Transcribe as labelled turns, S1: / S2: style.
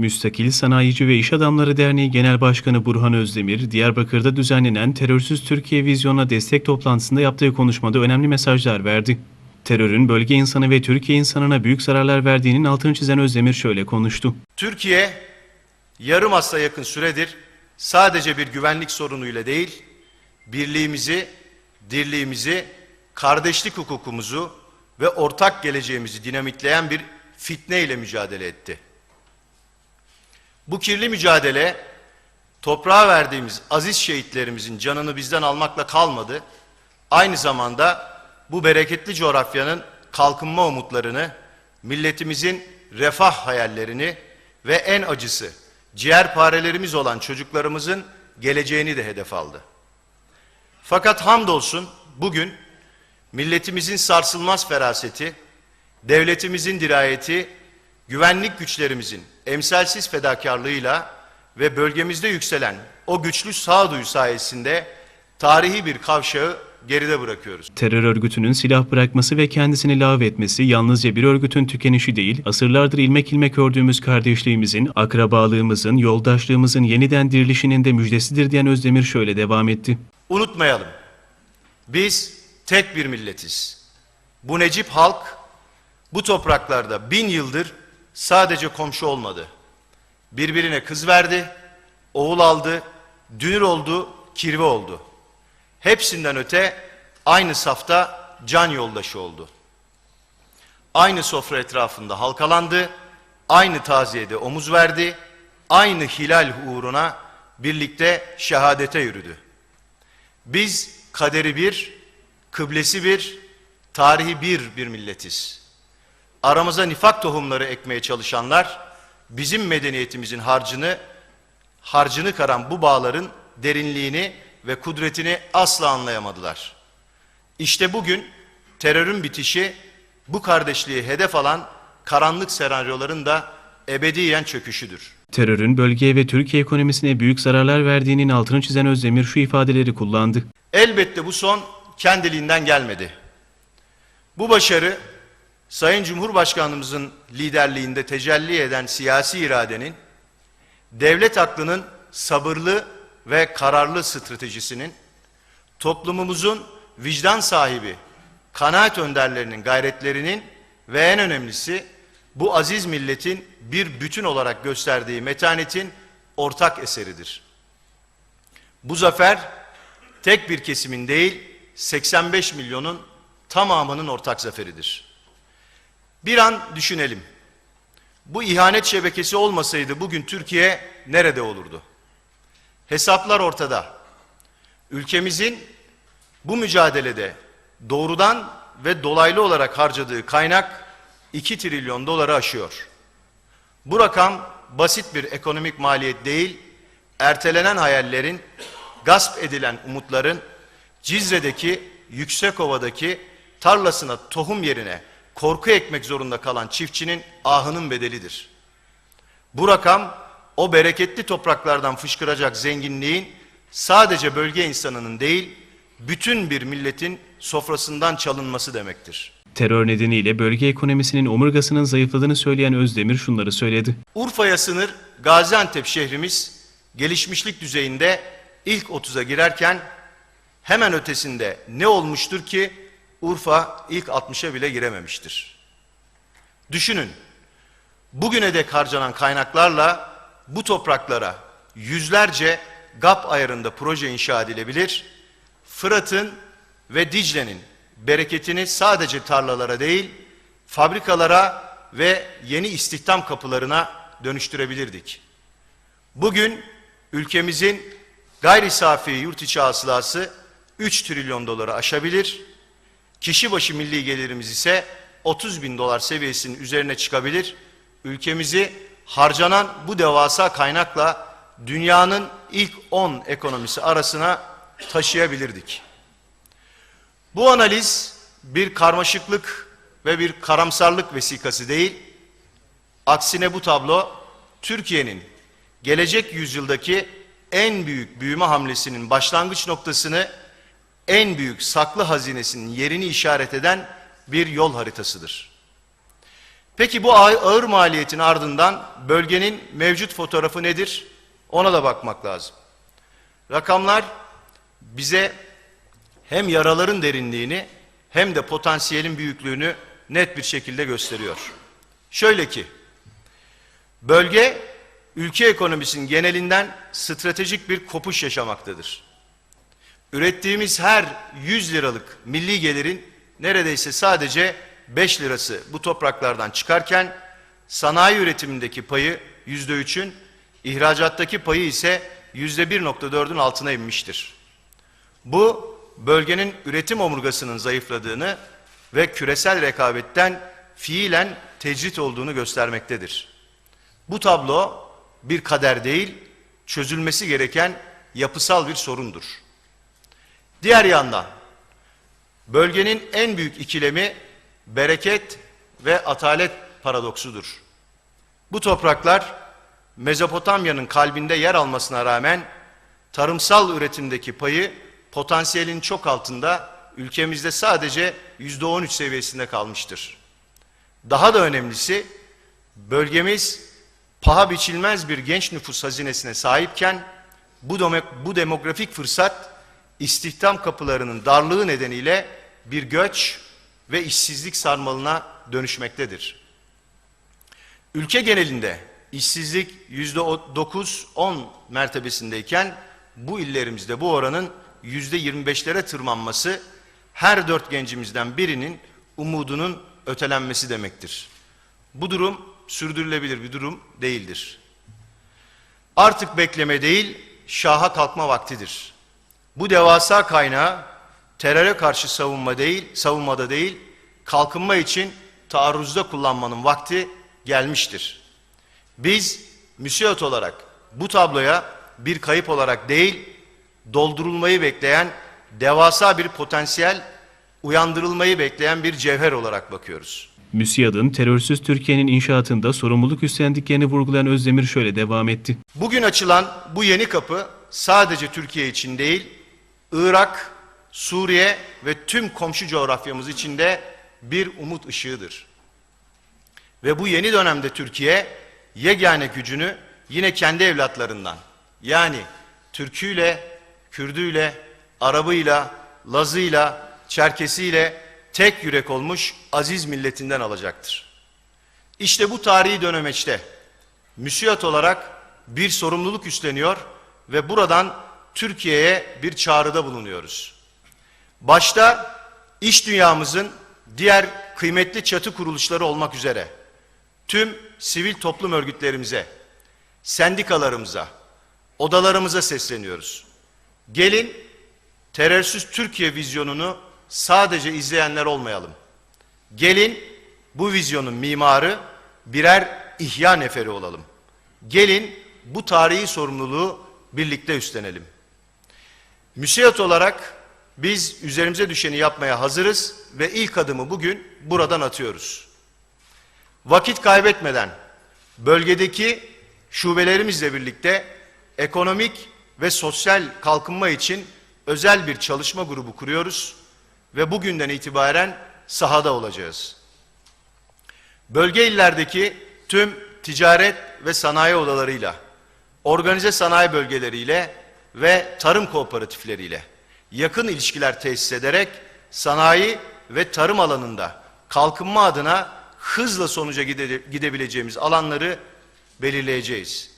S1: Müstakil Sanayici ve İş Adamları Derneği Genel Başkanı Burhan Özdemir, Diyarbakır'da düzenlenen Terörsüz Türkiye Vizyonuna destek toplantısında yaptığı konuşmada önemli mesajlar verdi. Terörün bölge insanı ve Türkiye insanına büyük zararlar verdiğinin altını çizen Özdemir şöyle konuştu.
S2: Türkiye yarım asra yakın süredir sadece bir güvenlik sorunuyla değil, birliğimizi, dirliğimizi, kardeşlik hukukumuzu ve ortak geleceğimizi dinamitleyen bir fitne ile mücadele etti. Bu kirli mücadele toprağa verdiğimiz aziz şehitlerimizin canını bizden almakla kalmadı. Aynı zamanda bu bereketli coğrafyanın kalkınma umutlarını, milletimizin refah hayallerini ve en acısı ciğerparelerimiz olan çocuklarımızın geleceğini de hedef aldı. Fakat hamdolsun bugün milletimizin sarsılmaz feraseti, devletimizin dirayeti, güvenlik güçlerimizin emsalsiz fedakarlığıyla ve bölgemizde yükselen o güçlü sağduyu sayesinde tarihi bir kavşağı geride bırakıyoruz.
S1: Terör örgütünün silah bırakması ve kendisini lağvetmesi yalnızca bir örgütün tükenişi değil, asırlardır ilmek ilmek ördüğümüz kardeşliğimizin, akrabalığımızın, yoldaşlığımızın yeniden dirilişinin de müjdesidir diyen Özdemir şöyle devam etti.
S2: Unutmayalım. Biz tek bir milletiz. Bu necip halk bu topraklarda bin yıldır sadece komşu olmadı. Birbirine kız verdi, oğul aldı, dünür oldu, kirve oldu. Hepsinden öte aynı safta can yoldaşı oldu. Aynı sofra etrafında halkalandı, aynı taziyede omuz verdi, aynı hilal uğruna birlikte şehadete yürüdü. Biz kaderi bir, kıblesi bir, tarihi bir bir milletiz. Aramıza nifak tohumları ekmeye çalışanlar bizim medeniyetimizin harcını harcını karan bu bağların derinliğini ve kudretini asla anlayamadılar. İşte bugün terörün bitişi bu kardeşliği hedef alan karanlık senaryoların da ebediyen çöküşüdür.
S1: Terörün bölgeye ve Türkiye ekonomisine büyük zararlar verdiğinin altını çizen Özdemir şu ifadeleri kullandı.
S2: Elbette bu son kendiliğinden gelmedi. Bu başarı Sayın Cumhurbaşkanımızın liderliğinde tecelli eden siyasi iradenin, devlet aklının sabırlı ve kararlı stratejisinin, toplumumuzun vicdan sahibi, kanaat önderlerinin gayretlerinin ve en önemlisi bu aziz milletin bir bütün olarak gösterdiği metanetin ortak eseridir. Bu zafer tek bir kesimin değil 85 milyonun tamamının ortak zaferidir. Bir an düşünelim. Bu ihanet şebekesi olmasaydı bugün Türkiye nerede olurdu? Hesaplar ortada. Ülkemizin bu mücadelede doğrudan ve dolaylı olarak harcadığı kaynak 2 trilyon doları aşıyor. Bu rakam basit bir ekonomik maliyet değil, ertelenen hayallerin, gasp edilen umutların, Cizre'deki, Yüksekova'daki tarlasına tohum yerine korku ekmek zorunda kalan çiftçinin ahının bedelidir. Bu rakam o bereketli topraklardan fışkıracak zenginliğin sadece bölge insanının değil, bütün bir milletin sofrasından çalınması demektir.
S1: Terör nedeniyle bölge ekonomisinin omurgasının zayıfladığını söyleyen Özdemir şunları söyledi.
S2: Urfa'ya sınır Gaziantep şehrimiz gelişmişlik düzeyinde ilk 30'a girerken hemen ötesinde ne olmuştur ki Urfa ilk 60'a bile girememiştir. Düşünün, bugüne dek harcanan kaynaklarla bu topraklara yüzlerce GAP ayarında proje inşa edilebilir. Fırat'ın ve Dicle'nin bereketini sadece tarlalara değil, fabrikalara ve yeni istihdam kapılarına dönüştürebilirdik. Bugün ülkemizin gayri safi yurt içi hasılası 3 trilyon doları aşabilir. Kişi başı milli gelirimiz ise 30 bin dolar seviyesinin üzerine çıkabilir. Ülkemizi harcanan bu devasa kaynakla dünyanın ilk 10 ekonomisi arasına taşıyabilirdik. Bu analiz bir karmaşıklık ve bir karamsarlık vesikası değil. Aksine bu tablo Türkiye'nin gelecek yüzyıldaki en büyük büyüme hamlesinin başlangıç noktasını en büyük saklı hazinesinin yerini işaret eden bir yol haritasıdır. Peki bu ağ- ağır maliyetin ardından bölgenin mevcut fotoğrafı nedir? Ona da bakmak lazım. Rakamlar bize hem yaraların derinliğini hem de potansiyelin büyüklüğünü net bir şekilde gösteriyor. Şöyle ki, bölge ülke ekonomisinin genelinden stratejik bir kopuş yaşamaktadır. Ürettiğimiz her 100 liralık milli gelirin neredeyse sadece 5 lirası bu topraklardan çıkarken sanayi üretimindeki payı %3'ün, ihracattaki payı ise %1.4'ün altına inmiştir. Bu bölgenin üretim omurgasının zayıfladığını ve küresel rekabetten fiilen tecrit olduğunu göstermektedir. Bu tablo bir kader değil, çözülmesi gereken yapısal bir sorundur. Diğer yandan bölgenin en büyük ikilemi bereket ve atalet paradoksudur. Bu topraklar Mezopotamya'nın kalbinde yer almasına rağmen tarımsal üretimdeki payı potansiyelin çok altında ülkemizde sadece yüzde on üç seviyesinde kalmıştır. Daha da önemlisi bölgemiz paha biçilmez bir genç nüfus hazinesine sahipken bu demografik fırsat istihdam kapılarının darlığı nedeniyle bir göç ve işsizlik sarmalına dönüşmektedir. Ülke genelinde işsizlik yüzde 9-10 mertebesindeyken bu illerimizde bu oranın yüzde 25'lere tırmanması her dört gencimizden birinin umudunun ötelenmesi demektir. Bu durum sürdürülebilir bir durum değildir. Artık bekleme değil, şaha kalkma vaktidir. Bu devasa kaynağı teröre karşı savunma değil, savunmada değil, kalkınma için taarruzda kullanmanın vakti gelmiştir. Biz müsiyat olarak bu tabloya bir kayıp olarak değil, doldurulmayı bekleyen devasa bir potansiyel, uyandırılmayı bekleyen bir cevher olarak bakıyoruz.
S1: MÜSİAD'ın terörsüz Türkiye'nin inşaatında sorumluluk üstlendiklerini vurgulayan Özdemir şöyle devam etti.
S2: Bugün açılan bu yeni kapı sadece Türkiye için değil, Irak, Suriye ve tüm komşu coğrafyamız için de bir umut ışığıdır. Ve bu yeni dönemde Türkiye yegane gücünü yine kendi evlatlarından yani Türküyle, Kürdüyle, Arabıyla, Lazıyla, Çerkesiyle tek yürek olmuş aziz milletinden alacaktır. İşte bu tarihi dönemeçte müsiyat olarak bir sorumluluk üstleniyor ve buradan Türkiye'ye bir çağrıda bulunuyoruz. Başta iş dünyamızın diğer kıymetli çatı kuruluşları olmak üzere tüm sivil toplum örgütlerimize, sendikalarımıza, odalarımıza sesleniyoruz. Gelin terörsüz Türkiye vizyonunu sadece izleyenler olmayalım. Gelin bu vizyonun mimarı birer ihya neferi olalım. Gelin bu tarihi sorumluluğu birlikte üstlenelim. Müsiyat olarak biz üzerimize düşeni yapmaya hazırız ve ilk adımı bugün buradan atıyoruz. Vakit kaybetmeden bölgedeki şubelerimizle birlikte ekonomik ve sosyal kalkınma için özel bir çalışma grubu kuruyoruz ve bugünden itibaren sahada olacağız. Bölge illerdeki tüm ticaret ve sanayi odalarıyla, organize sanayi bölgeleriyle ve tarım kooperatifleriyle yakın ilişkiler tesis ederek sanayi ve tarım alanında kalkınma adına hızla sonuca gide- gidebileceğimiz alanları belirleyeceğiz.